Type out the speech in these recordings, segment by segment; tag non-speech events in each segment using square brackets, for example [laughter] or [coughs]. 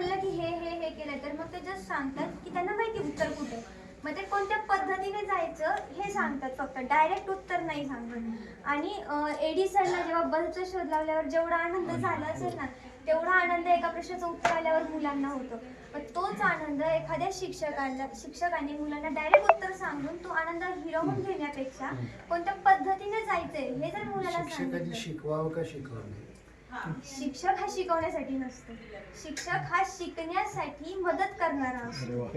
म्हणलं की हे हे हे केलं तर मग ते जस्ट सांगतात की त्यांना माहिती उत्तर कुठे. मग ते कोणत्या पद्धतीने जायचं हे सांगतात फक्त. डायरेक्ट उत्तर नाही सांगत. आणि एडिसनला जेव्हा बल्बचा शोध लावल्यावर जेवढा आनंद झाला असेल ना तेवढा आनंद एका प्रश्नाचं उत्तर आल्यावर मुलांना होतो. पण तोच आनंद एखाद्या शिक्षकाला शिक्षकाने मुलांना डायरेक्ट उत्तर सांगून तो आनंद हिरवून घेण्यापेक्षा कोणत्या पद्धतीने जायचंय हे जर मुलाला शिक्षकांनी सांगितलं. शिकवावं का शिकवावं शिक्षक हा शिकवण्यासाठी नसतो. शिक्षक हा शिकण्यासाठी मदत करणारा असतो.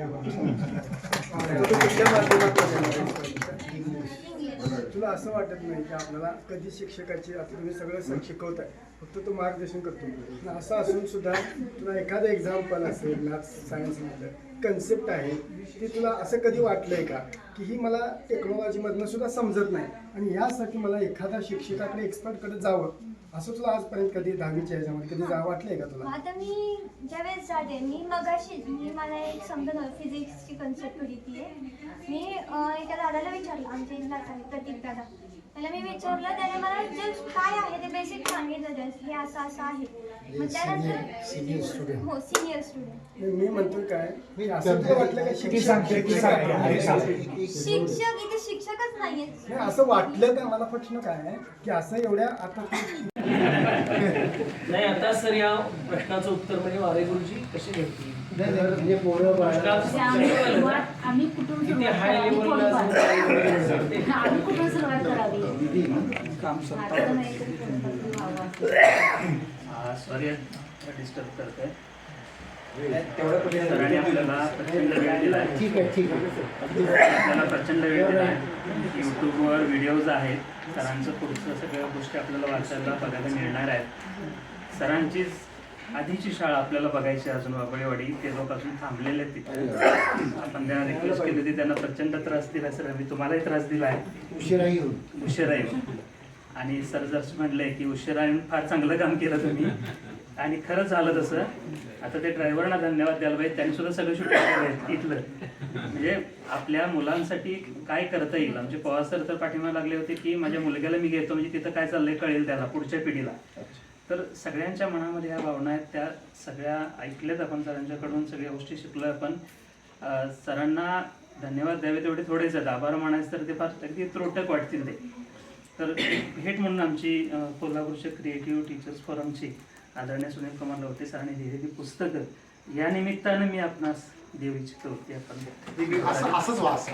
तुला असं वाटत नाही की आपल्याला कधी शिक्षकाची आता तुम्ही सगळं शिकवताय फक्त तो मार्गदर्शन करतो. असं असून सुद्धा तुला एखादं एक्झाम्पल असेल मॅथ्स सायन्समधलं कन्सेप्ट आहे ती तुला असं कधी वाटलंय का? की ही मला टेक्नॉलॉजीमधनं सुद्धा समजत नाही. आणि यासाठी मला एखादा शिक्षकाकडे एक्सपर्टकडे जावं. असं तुला आजपर्यंत कधी दहावीच्या ह्याच्यामध्ये कधी जा वाटलंय का तुला? आता मी ज्यावेळेस जाते मी मगाशी मी मला एक समजत नव्हतं फिजिक्सची कन्सेप्ट होती ती. आहे. मी अं, एका दादाला विचारलं आमच्या इथलाच आहे प्रतीक दादा? त्याला मी विचारलं त्याने मला जस्ट काय आहे ते बेसिक सांगितलं जस्ट हे असं असं आहे. मग senior- त्यानंतर senior student. हो सिनियर स्टुडंट मी मी म्हणतोय काय की असं तुला वाटलं का शिक्षक? शिक्षक आहे? शिक्षक इथे शिक्षकच नाहीये नाही असं वाटलं का? मला प्रश्न काय आहे की असं एवढ्या आता तू नाही आता सर या प्रश्नाचं उत्तर म्हणजे वारे गुरुजी कसे भेटतील म्हणजे पोरं बाळं- आम्ही सुरुवात- आम्ही कुठून किती सुरुवात हाय करावी? लेवलला थोडंफार. आम्ही कुठून सुरुवात करावी? [coughs] आता नाही तरी व्हावं. सॉरी डिस्टर्ब आपल्याला प्रचंड वेळ ठीक आहे ठीक आहे. आपल्याला प्रचंड वेळ दिलाय. यूट्यूबवर व्हिडिओज आहेत. सरांचं पुढचं सगळ्या गोष्टी आपल्याला वाचायला बघायला मिळणार आहेत. सरांचीच आधीची शाळा आपल्याला बघायची आहे अजून वाबळेवाडी ते लोक अजून थांबलेले तिथे. आपण त्यांना रिक्वेस्ट केली होती. त्यांना प्रचंड त्रास दिला सर. मी तुम्हालाही त्रास दिलाय. उशिरा येऊन उशिरा येऊन आणि सर जसं म्हणलंय की उशिरा येऊन फार चांगलं काम केलं तुम्ही. आणि खरंच झालं तसं आता ते ड्रायव्हरना धन्यवाद द्यायला पाहिजे. त्यांनी सुद्धा सगळं शूट केलं इथलं. म्हणजे आपल्या मुलांसाठी काय करता येईल? आमचे पवार सर तर पाठिंबा लागले होते की माझ्या मुलग्याला मी घेतो म्हणजे तिथं काय चाललंय कळेल त्याला पुढच्या पिढीला. तर सगळ्यांच्या मनामध्ये ह्या भावना आहेत त्या सगळ्या ऐकल्यात आपण सरांच्याकडून सगळ्या गोष्टी शिकलो आपण. सरांना धन्यवाद द्यावे तेवढे थोडेच आहेत. आभार मानायचं तर ते फार अगदी त्रोटक वाटतील ते. तर भेट म्हणून आमची कोल्हापूरच्या क्रिएटिव्ह टीचर्स फोरमची आदरणीय सुनील कुमार लवते सरांनी लिहिलेली पुस्तकं या निमित्तानं मी आपणास देऊ इच्छितो होते आपण असं असंच वाच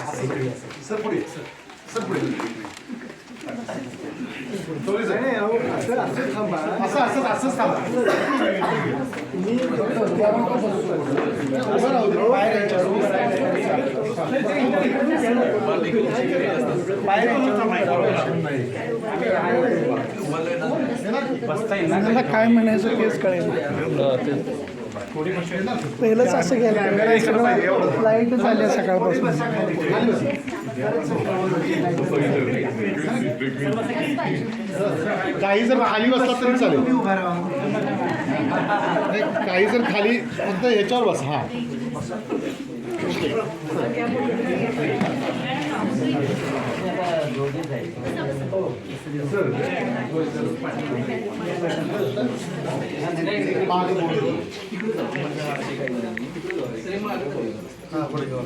सर पुढे सर. पुढे नाही, नाही, त्यांना काय म्हणायचं तेच कळेल. पहिलंच असं गेलं. सगळं लाइट झाली सकाळपासून. काही जर खाली बसला तरी चालेल. काही जर खाली फक्त ह्याच्यावर बस हा. मागे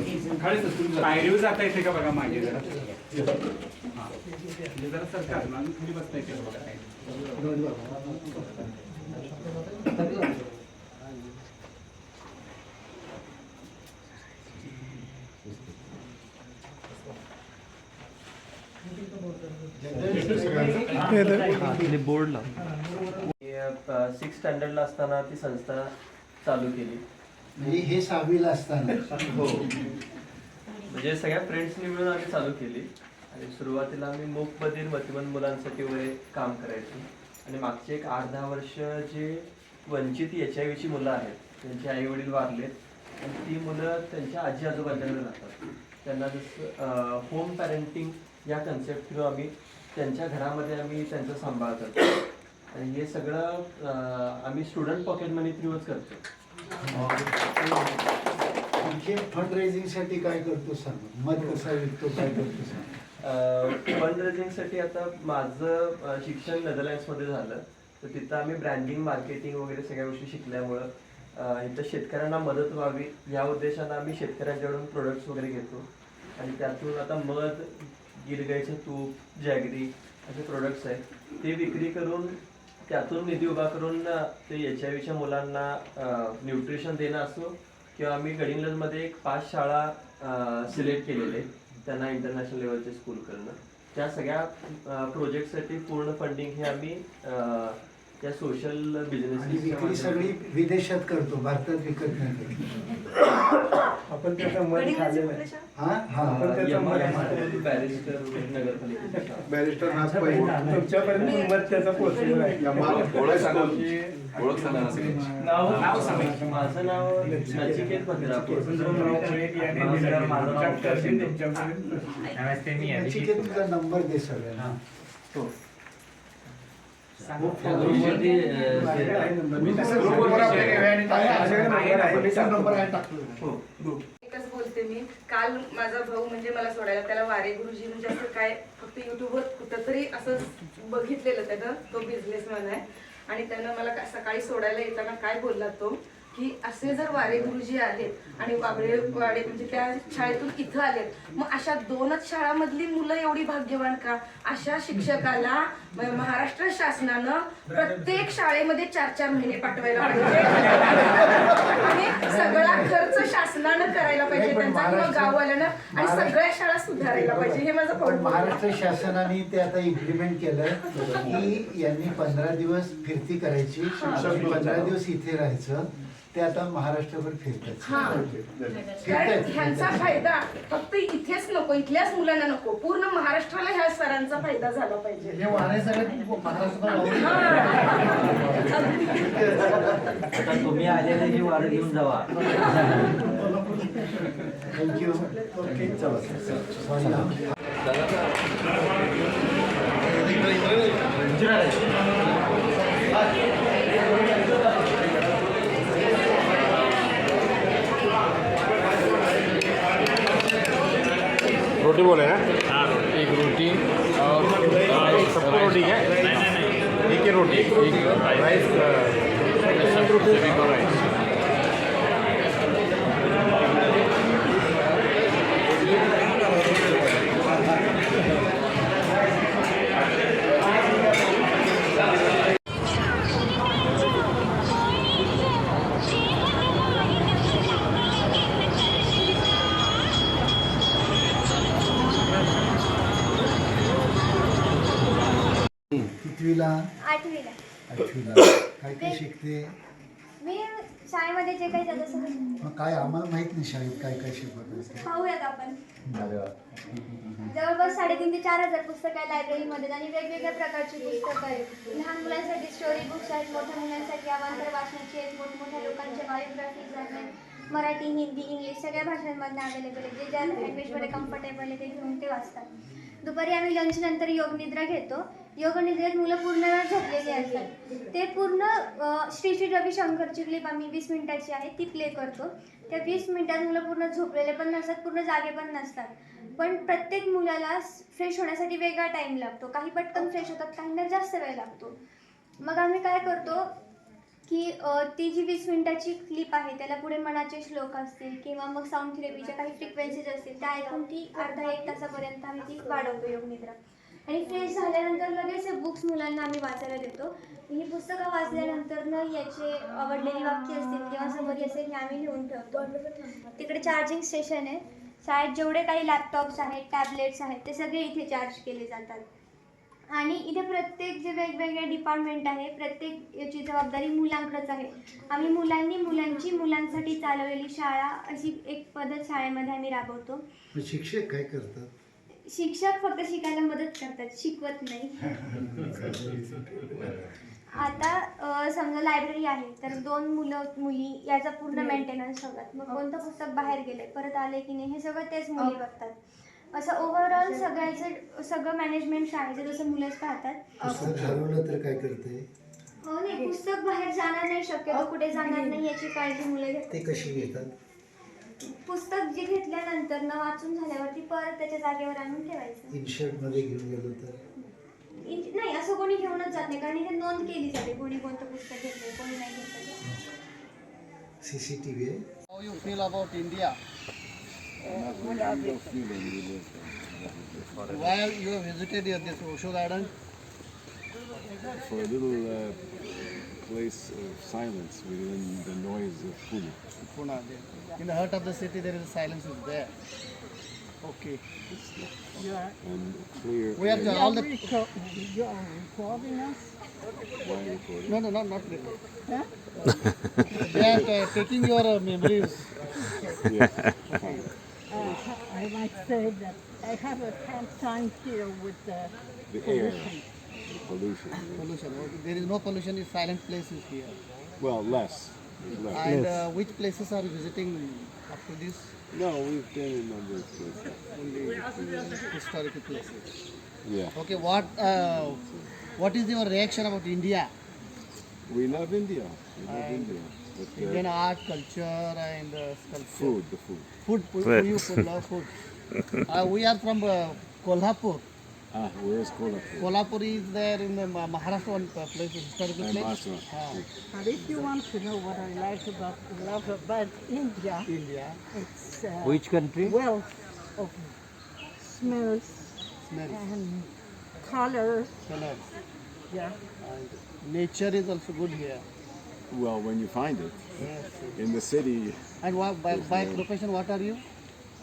पायरीवर जाता येते का बघा मागे जरा हा. म्हणजे जरा सरकार ना खाली बसता येते का बघा काही सिक्स स्टँडर्डला असताना ती संस्था चालू केली. म्हणजे हे सहावीला असताना. हो. म्हणजे सगळ्या फ्रेंड्सनी मिळून आम्ही चालू केली. आणि सुरुवातीला आम्ही मूकबधीर मतिमंद मुलांसाठी वगैरे काम करायचो. आणि मागचे एक आठ दहा वर्ष जे वंचित एच आय व्हीची मुलं आहेत त्यांचे आई वडील वारलेत. आणि ती मुलं त्यांच्या आजी आजोबांच्याकडे राहतात त्यांना जसं होम पॅरेंटिंग या कन्सेप्ट थ्रू आम्ही त्यांच्या घरामध्ये आम्ही त्यांचा सांभाळ करतो. आणि हे सगळं आम्ही स्टुडंट पॉकेट मनी थ्रूच करतो. फंड रेझिंगसाठी काय करतो सांग मत कसा विकतो काय करतो सांग फंड रेझिंगसाठी आता माझं शिक्षण नेदरलँड्समध्ये झालं. तर तिथं आम्ही ब्रँडिंग मार्केटिंग वगैरे सगळ्या गोष्टी शिकल्यामुळं इथं शेतकऱ्यांना मदत व्हावी. या उद्देशानं आम्ही शेतकऱ्यांच्याकडून प्रोडक्ट्स वगैरे घेतो. आणि त्यातून आता मध गिरगाईचं तूप जॅगरी असे प्रोडक्ट्स आहेत. ते विक्री करून त्यातून निधी उभा करून ते एच आय व्हीच्या मुलांना न्यूट्रिशन देणं असो किंवा आम्ही गडिंग्लजमध्ये एक पाच शाळा सिलेक्ट केलेले आहेत. त्यांना इंटरनॅशनल लेवलचे स्कूल करणं. त्या सगळ्या प्रोजेक्टसाठी पूर्ण फंडिंग हे आम्ही त्या सोशल आणि बिझनेस विक्री सगळी विदेशात करतो भारतात विकत नाही आपण त्याचं मत खाल्लेलं आहे. हा? हा आपण त्याचं मत बॅरिस्टर बॅरिस्टर नाथ पै तुमच्यापर्यंत मत त्याचं पोहोचलेलं आहे. या मा- ओळख सांगा. ओळख सांगा ना सगळ्यांची. नाव सांगा. माझं नाव नचिकेत भद्रापूर तुझा नंबर दे सगळ्यांना. नंबर हो. एकच बोलते मी. काल माझा भाऊ म्हणजे मला सोडायला त्याला वारे गुरुजी म्हणजे असं काय फक्त युट्यूबवर कुठंतरी असं बघितलेलं त्यानं तो बिझनेसमॅन आहे. आणि त्यानं मला सकाळी सोडायला येताना काय बोलला तो? की असे जर वारे गुरुजी आलेत आणि वाबळे वाडे म्हणजे त्या शाळेतून इथं आलेत मग अशा दोनच शाळामधली मुलं एवढी भाग्यवान का? अशा शिक्षकाला महाराष्ट्र शासनानं प्रत्येक शाळेमध्ये चार चार महिने पाठवायला पाहिजे. आणि सगळा खर्च शासनानं करायला पाहिजे त्यांचा किंवा गाववाल्यानं आणि सगळ्या शाळा सुधारायला पाहिजे. हे माझं पण महाराष्ट्र शासनाने ते आता इम्प्लिमेंट केलंय की यांनी पंधरा दिवस फिरती करायची पंधरा दिवस इथे राहायचं. ते आता महाराष्ट्रभर फिरतात. हा. ह्यांचा. फायदा फक्त इथेच नको इथल्याच मुलांना नको. पूर्ण महाराष्ट्राला ह्या सरांचा फायदा झाला पाहिजे. हे वारे सगळे महाराष्ट्रात आता तुम्ही आलेले ही वारं घेऊन जावा. थँक्यू ओके चला. बोले ना एक शाळेमध्ये जे काही जातं मग काय आम्हाला माहीत नाही शाळेत काय काय शिकवत असते पाहूयात आपण. जवळपास साडेतीन ते चार हजार पुस्तकं आहे लायब्ररीमध्ये आणि वेगवेगळ्या प्रकारची पुस्तकं आहेत. लहान मुलांसाठी स्टोरी बुक्स आहेत मोठ्या मुलांसाठी अवांतर वाचनाची आहेत मोठमोठ्या लोकांचे बायोग्राफीज आहेत. मराठी हिंदी इंग्लिश सगळ्या भाषांमधनं अवेलेबल आहे जे ज्या लँग्वेजमध्ये कम्फर्टेबल आहे ते घेऊन ते वाचतात. दुपारी आम्ही लंचनंतर योगनिद्रा घेतो. योगनिद्रेत मुलं पूर्ण वेळ झोपलेली असतात. ते पूर्ण श्री श्री रविशंकरची क्लिप आम्ही वीस मिनिटाची आहे ती प्ले करतो. त्या वीस मिनिटात मुलं पूर्ण झोपलेले पण नसतात पूर्ण जागे पण नसतात. पण प्रत्येक मुलाला फ्रेश होण्यासाठी वेगळा टाईम लागतो. काही पटकन फ्रेश होतात काहींना जास्त वेळ लागतो. मग आम्ही काय करतो की ती जी वीस मिनिटाची क्लिप आहे त्याला पुढे मनाचे श्लोक असतील किंवा मग साऊंड थेरपीच्या काही फ्रिक्वेन्सीज असतील त्या ऐकून ती अर्धा एक तासापर्यंत आम्ही ती वाढवतो योगनिद्रा. आणि फ्रेश झाल्यानंतर लगेच बुक्स मुलांना आम्ही वाचायला देतो. ही पुस्तकं वाचल्यानंतर न याचे आवडलेली वाक्य असतील किंवा समरी असेल हे आम्ही लिहून ठेवतो. तिकडे चार्जिंग स्टेशन आहे. शाळेत जेवढे काही लॅपटॉप्स आहेत टॅबलेट्स आहेत ते सगळे इथे चार्ज केले जातात. आणि इथे प्रत्येक जे वेगवेगळे डिपार्टमेंट आहे प्रत्येक याची जबाबदारी मुलांकडेच आहे. आम्ही मुलांनी मुलांची मुलांसाठी चालवलेली शाळा अशी एक पद्धत शाळेमध्ये आम्ही राबवतो. शिक्षक काय करतात? शिक्षक फक्त शिकायला मदत करतात शिकवत नाही. आता अ, समजा लायब्ररी आहे तर दोन मुलं मुली याचा पूर्ण मेंटेनन्स हवं मग कोणतं पुस्तक बाहेर गेलंय परत आले की नाही हे सगळं तेच मुली बघतात. असं ओव्हरऑल सगळ्याचं सगळं मॅनेजमेंट शाळेचं जसं मुलंच पाहतात. पुस्तक हरवलं तर काय करते हो नाही पुस्तक बाहेर जाणार नाही शक्यतो कुठे जाणार नाही. याची काळजी मुलं घेतात. ते कशी घेतात? पुस्तक जे घेतल्यानंतर न वाचून झाल्यावरती परत त्याच्या जागेवर आणून ठेवायचं. इनशर्टमध्ये घेऊन गेलो तर? इन- नाही असं कोणी घेऊनच जात नाही कारण इथे नोंद केली जाते कोणी कोणतं पुस्तक घेतलंय कोणी नाही घेतलं सी सी टी व्ही आहे? How you feel about India? Why you have visited here, this Osho garden? for a little uh, place of silence within the noise of Pune. Pune. In the heart of the city, there is silence is there. Okay. Yeah. And clear We are air. all the. You are recording us? No, no, no, not really. they are uh, taking your uh, memories. [laughs] Yeah. I might say that I have a hard time here with the The air, pollution. pollution. Pollution. There is no pollution. in silent places here. Well, less. There's less. And uh, which places are you visiting after this? No, we've been in a number of places. Only historical places. Yeah. Okay. What uh, What is your reaction about India? We love India. We love India. But Indian art, culture, and uh, sculpture. food, the food. Food. food. You food, love food. Uh, we are from uh, Kolhapur. Ah, where is Kolhapur? Kolhapur is there in the Ma- Maharashtra one uh, place, historical I'm place. Asra. Ah, But if you want to know what I like about love about India, India. it's uh, Which country? wealth of smells Smell. and colors. Colors. Yeah. And nature is also good here. Well, when you find it. Yes. In the city, And what, by, by profession, what are you?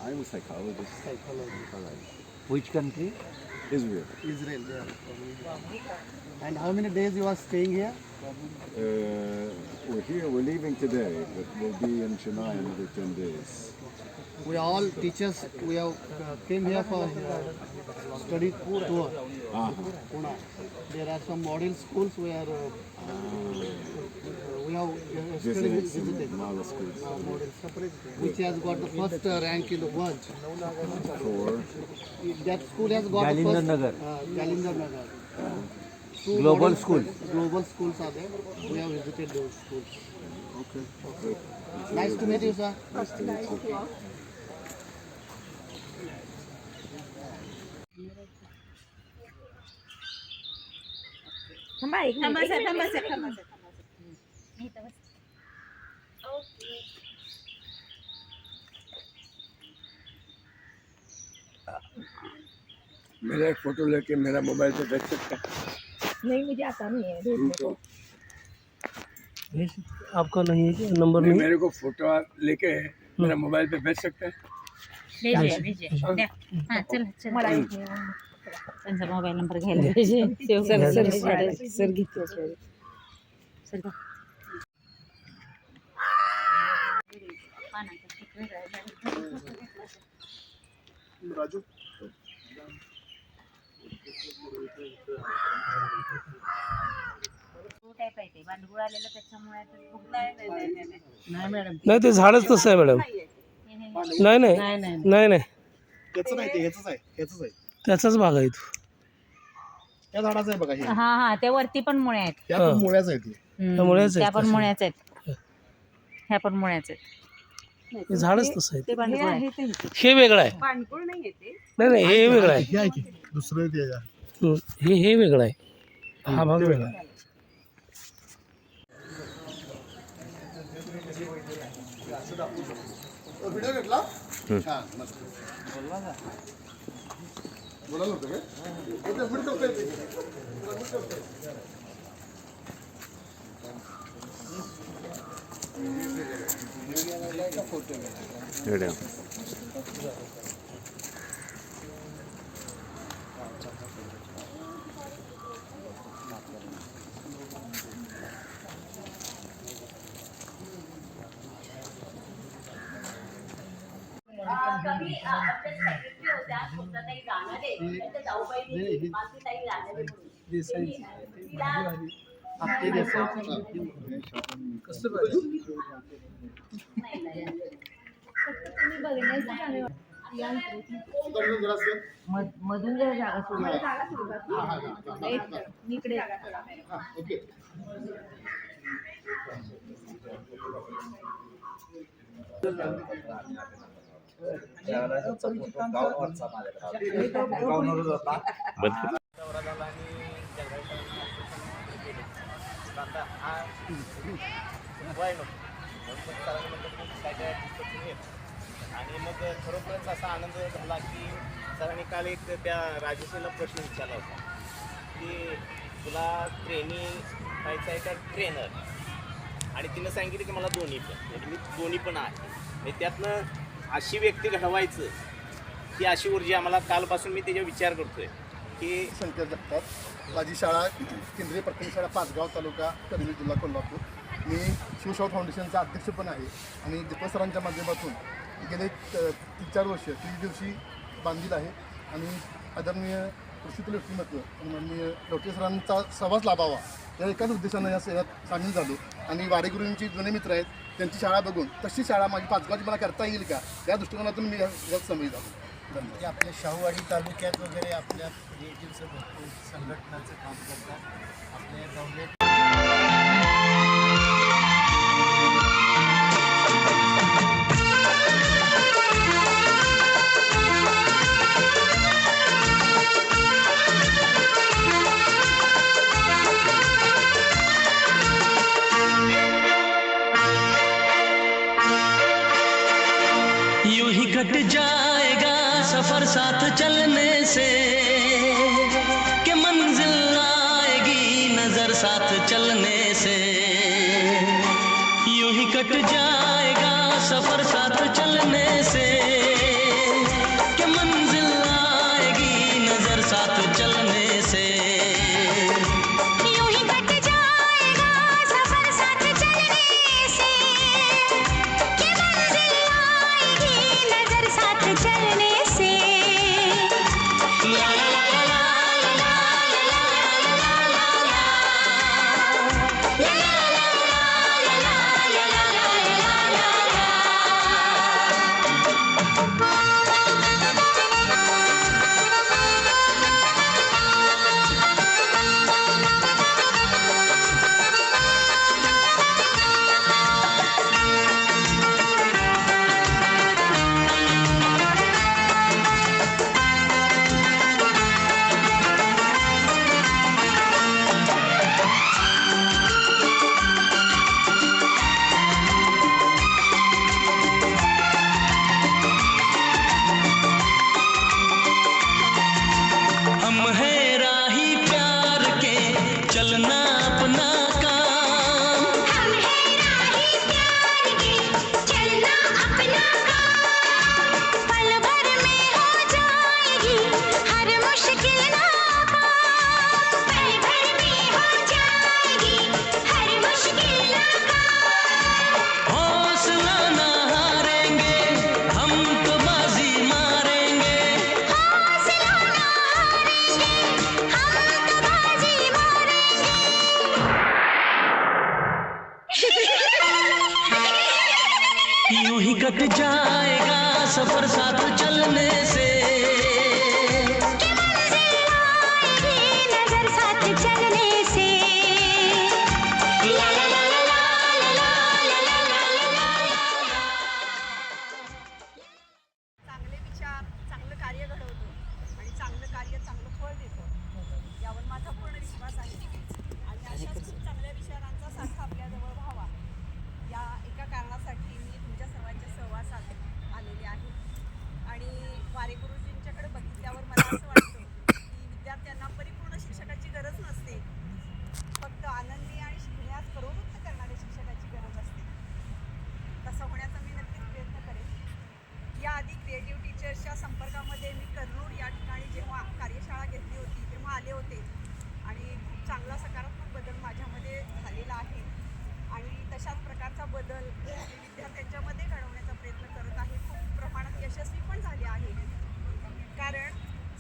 I'm a psychologist. Psychology. Which country? Israel. Israel. They are from Israel. And how many days you are staying here? Uh, we're here, we're leaving today, but we'll be in Chennai another 10 days. We are all teachers. We have uh, came here for uh, study tour. Ah, Pune. There are some model schools where uh, we have uh, visited visited. model schools. uh, models, which has got the first uh, rank in the world. For That school has got the Jalindhar first, Nagar. Uh, Jalindhar Nagar. Two Global model schools. Global schools are there. We have visited those schools. Okay. Good. Nice to meet you, sir. थांबा एक minute. मेरा एक photo लेके मेरा mobile पे देख सकता नहीं मुझे आता नहीं है भेजने को. आपका नहीं है क्या? नंबर नहीं मेरे को फ़ोटो लेके मेरा मोबाइल पे भेज सकते हैं? भेजे भेजे द्या. हा चल चल। मला एक त्यांचा मोबाईल नंबर घ्यायला पाहिजे. [laughs] सेव्ह करायला सर घेतो सर. राजू नाही ते झाडच तसं आहे मॅडम. नाही नाही. नाही नाही याचं नाही ते ह्याच आहे ह्याच आहे. त्याचाच भाग आहे तो. त्या झाडाचं आहे बघा हे. हा हा त्या वरती पण मुळे आहेत. त्या हा. पण मुळ्याच आहे ते हम्म, त्यामुळेच आहे त्या पण. मुळ्याच आहेत. ह्या पण मुळ्याच आहेत. झाडच तसं आहे. हे वेगळं आहे. नाही नाही हे वेगळं आहे. हे आहे की? दुसरं ते आहे. हं, हे हे वेगळं आहे. हा भाग वेगळा आहे व्हिडिओ घेतला हा मस्त बोलायला होतं काय इथे व्हिडिओ करतोय ते. सुधारून जरा असं. मध- मधून जरा जागा. हा, हा, हा. एक इकडे हा, ओके आणि मग खरोखरच असा आनंद झाला की सरांनी काल एक त्या राजेशला प्रश्न विचारला होता की तुला ट्रेनिंग व्हायचं आहे का ट्रेनर आणि तिनं सांगितलं की मला दोन्ही पण. म्हणजे मी दोन्ही पण आहे. म्हणजे त्यातनं अशी व्यक्ती घडवायचं ही अशी ऊर्जा आम्हाला कालपासून मी त्याच्यावर विचार करतोय की संकेत जगतात. माझी शाळा केंद्रीय प्राथमिक शाळा पाचगाव तालुका करवीर जिल्हा कोल्हापूर. मी शिवशाह फाउंडेशनचा अध्यक्ष पण आहे आणि दीपक सरांच्या माध्यमातून गेले तीन चार वर्ष तीन दिवशी बांधील आहे. आणि आदरणीय कृषीतील व्यक्तिमत्व माननीय डॉक्टर सरांचा सहवास लाभावा या एकाच उद्देशानं या सेवेत सामील झालो. आणि वाडेगुरूंची जुने मित्र आहेत त्यांची शाळा बघून तशी शाळा माझी पाचगावची मला करता येईल का? या दृष्टिकोनातून मी या- यात सामील आपल्या शाहूवाडी तालुक्यात वगैरे आपल्या क्रिएटिव्हचं भरपूर संघटनाचं काम करतात. आपल्या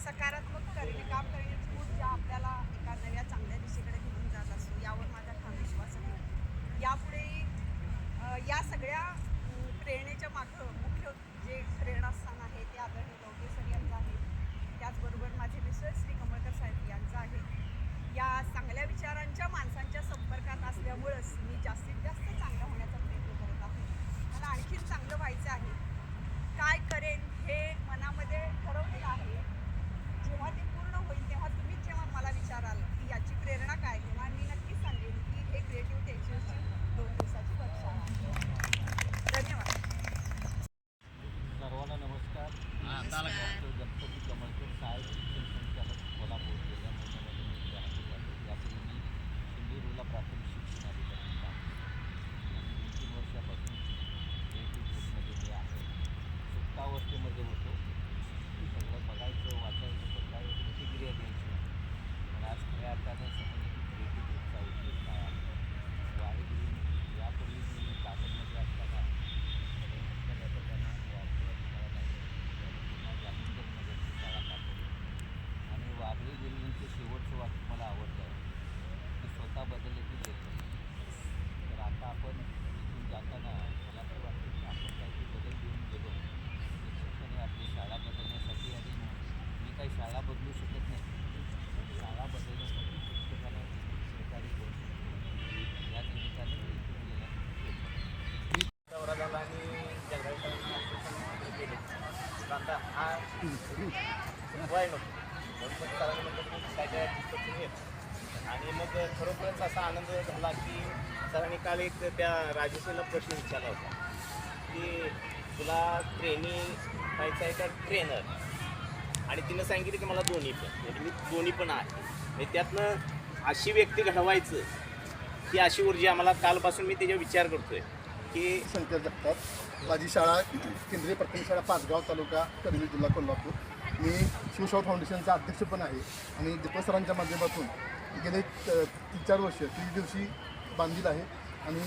सकारात्मक करणे काम करण्याची ऊर्जा आपल्याला एका नव्या चांगल्या दिशेकडे घेऊन जात असतो यावर माझा ठाम विश्वास आहे. यापुढे या सगळ्या प्रेरणेच्या मागं मुख्य जे प्रेरणास्थान आहे ते आदरणीय लवटे सर यांचं आहे. त्याचबरोबर माझे मिसळ श्री कमळकर साहेब यांचं आहे. या चांगल्या विचारांच्या माणसांच्या संपर्कात असल्यामुळंच मी जास्तीत जास्त चांगलं होण्याचा प्रयत्न करत आहे. मला आणखीन चांगलं व्हायचं आहे. सोडाय नको गणपती सरांनी म्हटलं काय काय adjust आणि मग खरोखरच असा आनंद झाला की सरांनी काल एक त्या राजेशला प्रश्न विचारला होता की तुला ट्रेनिंग व्हायचं आहे का ट्रेनर? आणि तिनं सांगितलं की मला दोन्ही पण. म्हणजे मी दोन्ही पण आहे. म्हणजे त्यातनं अशी व्यक्ती घडवायचं की अशी ऊर्जा आम्हाला कालपासून मी त्याच्यावर विचार करतोय की शंकर जगतात. माझी शाळा केंद्रीय प्राथमिक शाळा पाचगाव तालुका करवीर जिल्हा कोल्हापूर. मी शिवशाव फाउंडेशनचा अध्यक्ष पण आहे आणि दीपक सरांच्या माध्यमातून गेले तीन चार वर्ष तीन दिवशी बांधील आहे. आणि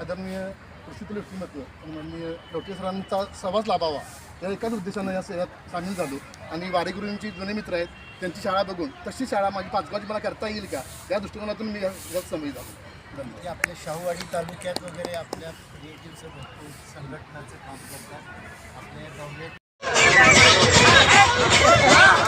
आदरणीय कृषीतील व्यक्तिमत्व माननीय डॉक्टर सरांचा सहवास लाभावा या एकाच उद्देशानं या सेवात सामील झालो. आणि वारेगुरूंची जुने मित्र आहेत त्यांची शाळा बघून तशी शाळा माझी पाचगावची मला करता येईल का या दृष्टिकोनातून मी यात समजत झालो. म्हणजे आपल्या शाहूवाडी तालुक्यात वगैरे आपल्या क्रिएटिव्हचं भरपूर संघटनाचं काम करतात. आपल्या गव्हर्मेंट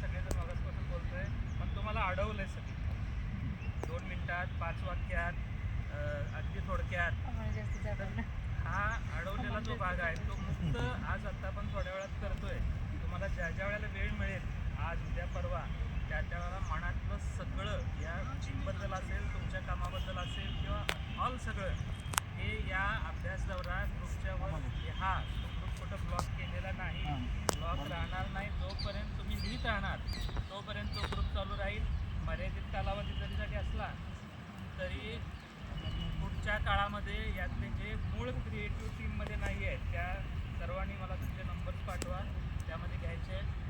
सगळेजण मगासपासून बोलतोय पण तुम्हाला अडवलं आहे सगळं. दोन मिनिटात पाच वाक्यात अगदी थोडक्यात. हा अडवलेला जो भाग आहे तो मुक्त आज आता आपण थोड्या वेळात करतोय. तुम्हाला ज्या ज्या वेळेला वेळ मिळेल आज उद्या परवा त्या त्या वेळेला मनातलं सगळं या टीमबद्दल असेल तुमच्या कामाबद्दल असेल किंवा ऑल सगळं हे या अभ्यास दौरा ग्रुपच्या वर लिहा. कुठं ब्लॉक केलेला नाही. ब्लॉक राहणार नाही. जोपर्यंत तुम्ही लिहित राहणार तोपर्यंत तो ग्रुप चालू राहील. मर्यादित कालावधी जरी जरी असला तरी पुढच्या काळामध्ये यातले जे मूळ क्रिएटिव्ह टीममध्ये नाही आहेत त्या सर्वांनी मला तुमचे नंबर्स पाठवा. त्यामध्ये घ्यायचे आहेत.